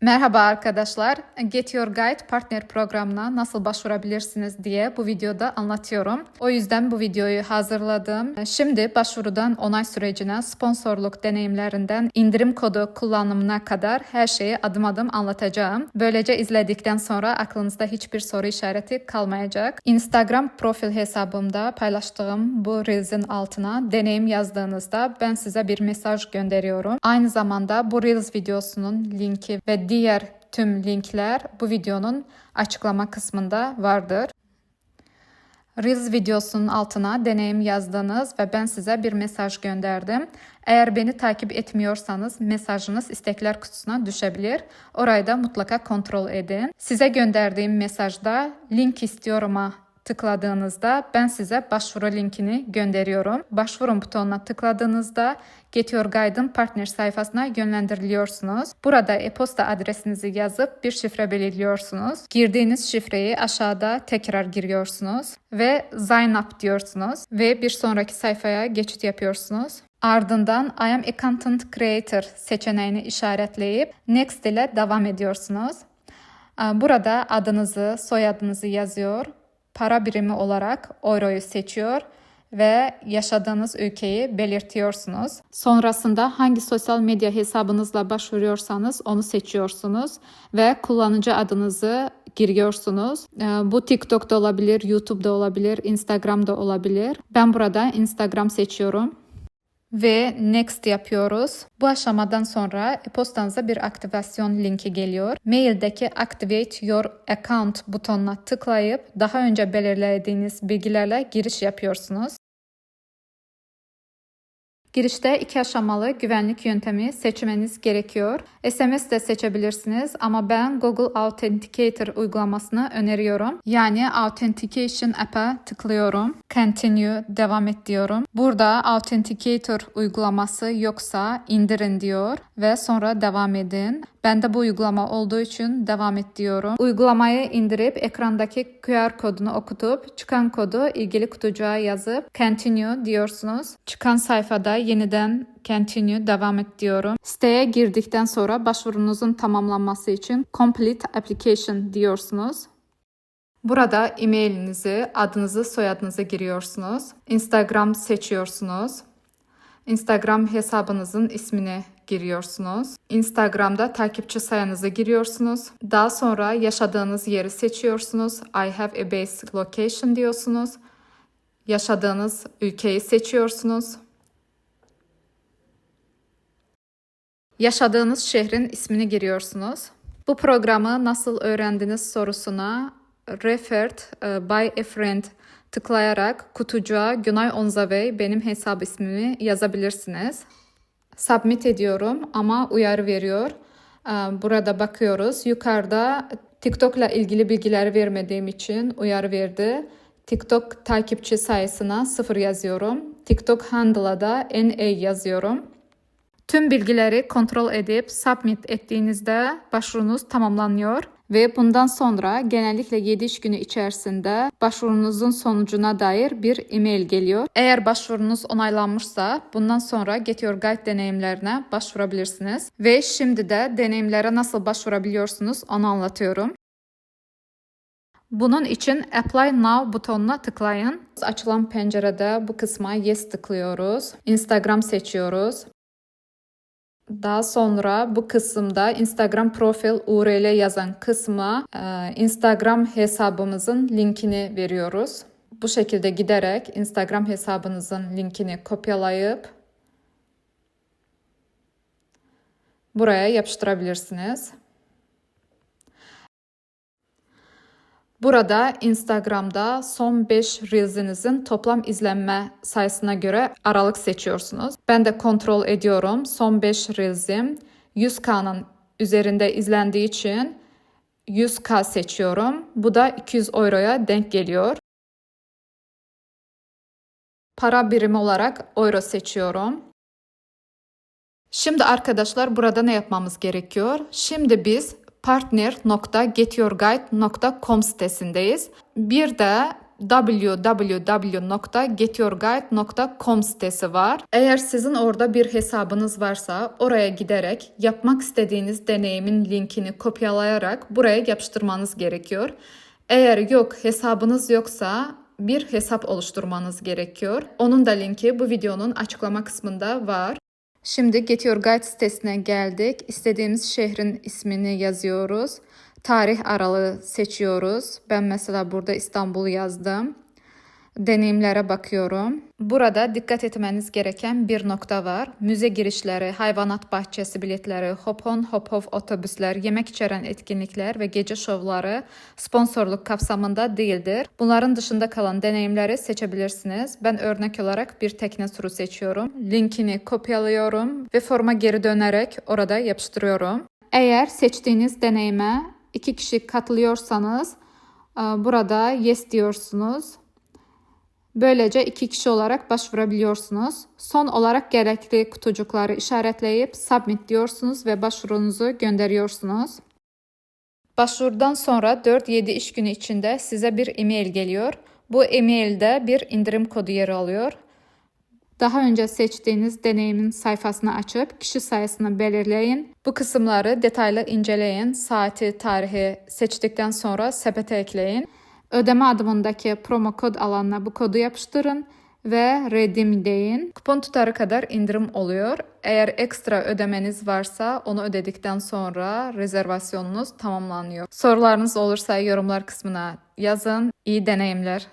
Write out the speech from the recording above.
Merhaba arkadaşlar. Get Your Guide partner programına nasıl başvurabilirsiniz diye bu videoda anlatıyorum. O yüzden bu videoyu hazırladım. Şimdi başvurudan onay sürecine, sponsorluk deneyimlerinden indirim kodu kullanımına kadar her şeyi adım adım anlatacağım. Böylece izledikten sonra aklınızda hiçbir soru işareti kalmayacak. Instagram profil hesabımda paylaştığım bu Reels'in altına deneyim yazdığınızda ben size bir mesaj gönderiyorum. Aynı zamanda bu Reels videosunun linki ve diğer tüm linkler bu videonun açıklama kısmında vardır. Reels videosunun altına deneyim yazdınız ve ben size bir mesaj gönderdim. Eğer beni takip etmiyorsanız mesajınız istekler kutusuna düşebilir. Orayı da mutlaka kontrol edin. Size gönderdiğim mesajda link istiyorum'a tıkladığınızda ben size başvuru linkini gönderiyorum. Başvurun butonuna tıkladığınızda Get Your Guide'ın partner sayfasına yönlendiriliyorsunuz. Burada e-posta adresinizi yazıp bir şifre belirliyorsunuz. Girdiğiniz şifreyi aşağıda tekrar giriyorsunuz ve sign up diyorsunuz ve bir sonraki sayfaya geçit yapıyorsunuz. Ardından I am a content creator seçeneğini işaretleyip next ile devam ediyorsunuz. Burada adınızı, soyadınızı yazıyor para birimi olarak euroyu seçiyor ve yaşadığınız ülkeyi belirtiyorsunuz. Sonrasında hangi sosyal medya hesabınızla başvuruyorsanız onu seçiyorsunuz ve kullanıcı adınızı giriyorsunuz. Ee, bu TikTok'da olabilir, YouTube'da olabilir, Instagram'da olabilir. Ben burada Instagram seçiyorum ve next yapıyoruz. Bu aşamadan sonra e-postanıza bir aktivasyon linki geliyor. Maildeki activate your account butonuna tıklayıp daha önce belirlediğiniz bilgilerle giriş yapıyorsunuz. Girişte iki aşamalı güvenlik yöntemi seçmeniz gerekiyor. SMS de seçebilirsiniz ama ben Google Authenticator uygulamasını öneriyorum. Yani Authentication app'a tıklıyorum. Continue, devam et diyorum. Burada Authenticator uygulaması yoksa indirin diyor ve sonra devam edin. Bende bu uygulama olduğu için devam et diyorum. Uygulamayı indirip ekrandaki QR kodunu okutup çıkan kodu ilgili kutucuğa yazıp continue diyorsunuz. Çıkan sayfada yeniden continue devam et diyorum. Siteye girdikten sonra başvurunuzun tamamlanması için complete application diyorsunuz. Burada e-mailinizi, adınızı, soyadınızı giriyorsunuz. Instagram seçiyorsunuz. Instagram hesabınızın ismini giriyorsunuz. Instagram'da takipçi sayınızı giriyorsunuz. Daha sonra yaşadığınız yeri seçiyorsunuz. I have a base location diyorsunuz. Yaşadığınız ülkeyi seçiyorsunuz. Yaşadığınız şehrin ismini giriyorsunuz. Bu programı nasıl öğrendiniz sorusuna referred uh, by a friend tıklayarak kutucuğa Günay Onzavey benim hesap ismimi yazabilirsiniz. Submit ediyorum ama uyarı veriyor. Ee, burada bakıyoruz. Yukarıda TikTok ile ilgili bilgiler vermediğim için uyarı verdi. TikTok takipçi sayısına sıfır yazıyorum. TikTok handle'a da NA yazıyorum. Tüm bilgileri kontrol edip submit ettiğinizde başvurunuz tamamlanıyor ve bundan sonra genellikle 7 iş günü içerisinde başvurunuzun sonucuna dair bir e-mail geliyor. Eğer başvurunuz onaylanmışsa bundan sonra Get Your Guide deneyimlerine başvurabilirsiniz. Ve şimdi de deneyimlere nasıl başvurabiliyorsunuz onu anlatıyorum. Bunun için Apply Now butonuna tıklayın. Açılan pencerede bu kısma Yes tıklıyoruz. Instagram seçiyoruz. Daha sonra bu kısımda Instagram profil URL yazan kısma e, Instagram hesabımızın linkini veriyoruz. Bu şekilde giderek Instagram hesabınızın linkini kopyalayıp buraya yapıştırabilirsiniz. Burada Instagram'da son 5 Reels'inizin toplam izlenme sayısına göre aralık seçiyorsunuz. Ben de kontrol ediyorum. Son 5 Reels'im 100K'nın üzerinde izlendiği için 100K seçiyorum. Bu da 200 euroya denk geliyor. Para birimi olarak euro seçiyorum. Şimdi arkadaşlar burada ne yapmamız gerekiyor? Şimdi biz partner.getyourguide.com sitesindeyiz. Bir de www.getyourguide.com sitesi var. Eğer sizin orada bir hesabınız varsa oraya giderek yapmak istediğiniz deneyimin linkini kopyalayarak buraya yapıştırmanız gerekiyor. Eğer yok hesabınız yoksa bir hesap oluşturmanız gerekiyor. Onun da linki bu videonun açıklama kısmında var. Şimdi Get Your Guide sitesine geldik. İstediğimiz şehrin ismini yazıyoruz. Tarih aralığı seçiyoruz. Ben mesela burada İstanbul yazdım. Deneyimlere bakıyorum. Burada dikkat etmeniz gereken bir nokta var. Müze girişleri, hayvanat bahçesi biletleri, hop-on hop-off otobüsler, yemek içeren etkinlikler ve gece şovları sponsorluk kapsamında değildir. Bunların dışında kalan deneyimleri seçebilirsiniz. Ben örnek olarak bir tekne turu seçiyorum. Linkini kopyalıyorum ve forma geri dönerek orada yapıştırıyorum. Eğer seçtiğiniz deneyime iki kişi katılıyorsanız e, burada yes diyorsunuz. Böylece iki kişi olarak başvurabiliyorsunuz. Son olarak gerekli kutucukları işaretleyip submit diyorsunuz ve başvurunuzu gönderiyorsunuz. Başvurudan sonra 4-7 iş günü içinde size bir e-mail geliyor. Bu e-mailde bir indirim kodu yer alıyor. Daha önce seçtiğiniz deneyimin sayfasını açıp kişi sayısını belirleyin. Bu kısımları detaylı inceleyin. Saati, tarihi seçtikten sonra sepete ekleyin. Ödeme adımındaki promo kod alanına bu kodu yapıştırın ve redeem deyin. Kupon tutarı kadar indirim oluyor. Eğer ekstra ödemeniz varsa onu ödedikten sonra rezervasyonunuz tamamlanıyor. Sorularınız olursa yorumlar kısmına yazın. İyi deneyimler.